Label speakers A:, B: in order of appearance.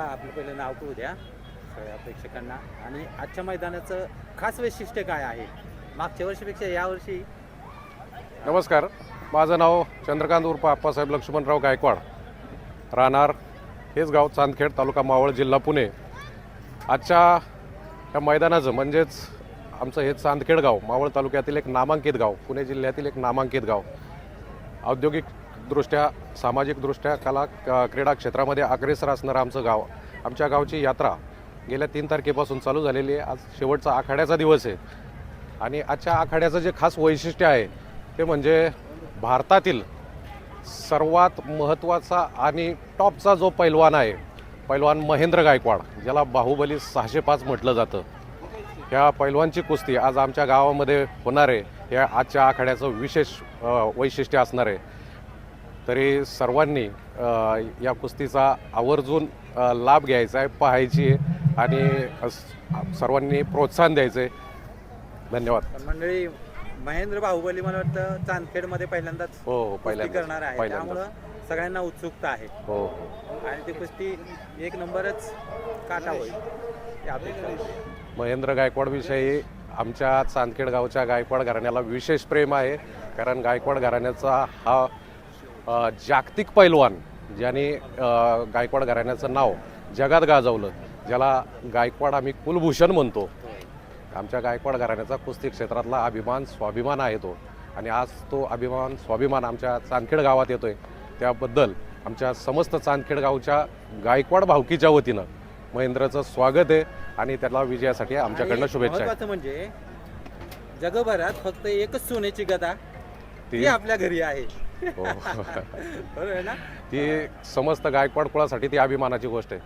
A: आपलं पहिलं नाव कळू द्या सगळ्या प्रेक्षकांना. आणि आजच्या मैदानाचं खास वैशिष्ट्य काय आहे? मागच्या वर्षीपेक्षा यावर्षी
B: नमस्कार. माझं नाव चंद्रकांत उर्फ आप्पासाहेब लक्ष्मणराव गायकवाड. राहणार हेच गाव चांदखेड तालुका मावळ जिल्हा पुणे. आजच्या या मैदानाचं म्हणजेच आमचं हे चांदखेड गाव मावळ तालुक्यातील एक नामांकित गाव पुणे जिल्ह्यातील एक नामांकित गाव. औद्योगिक दृष्ट्या सामाजिकदृष्ट्या कला क- क्रीडा क्षेत्रामध्ये अग्रेसर असणारं आमचं गाव आमच्या गावची यात्रा गेल्या तीन तारखेपासून चालू झालेली आहे. आज शेवटचा आखाड्याचा दिवस आहे. आणि आजच्या आखाड्याचं जे खास वैशिष्ट्य आहे ते म्हणजे भारतातील सर्वात महत्त्वाचा आणि टॉपचा जो पैलवान आहे पैलवान महेंद्र गायकवाड ज्याला बाहुबली सहाशे पाच म्हटलं जातं. ह्या पैलवानची कुस्ती आज आमच्या गावामध्ये होणार आहे. या आजच्या आखाड्याचं विशेष वैशिष्ट्य असणार आहे. तरी सर्वांनी या कुस्तीचा आवर्जून लाभ घ्यायचा आहे पाहायची आहे आणि सर्वांनी प्रोत्साहन द्यायचं आहे धन्यवाद
A: मंडळी महेंद्र बाहुबली मला वाटतं चांदखेडमध्ये पहिल्यांदाच
B: हो हो पहिल्यांदा
A: करणार आहे. त्यामुळं सगळ्यांना उत्सुकता आहे.
B: हो
A: आणि ती कुस्ती एक नंबरच काटा होईल. ही.
B: महेंद्र गायकवाडविषयी आमच्या चांदखेड गावच्या गायकवाड घराण्याला विशेष प्रेम आहे. कारण गायकवाड घराण्याचा हा जागतिक पैलवान ज्याने गायकवाड घराण्याचं नाव जगात गाजवलं ज्याला गायकवाड आम्ही कुलभूषण म्हणतो. आमच्या गायकवाड घराण्याचा कुस्ती क्षेत्रातला अभिमान स्वाभिमान आहे तो. आणि आज तो अभिमान स्वाभिमान आमच्या चांदखेड गावात येतोय. त्याबद्दल आमच्या समस्त चांदखेड गावच्या गायकवाड भावकीच्या वतीनं महेंद्रचं स्वागत आहे आणि त्याला विजयासाठी आमच्याकडनं शुभेच्छा आहे
A: म्हणजे जगभरात फक्त एकच सोन्याची गदा
B: ती
A: आपल्या घरी आहे.
B: हो.
A: बरोबर आहे ना
B: ती समस्त गायकवाड कुळासाठी ती अभिमानाची गोष्ट आहे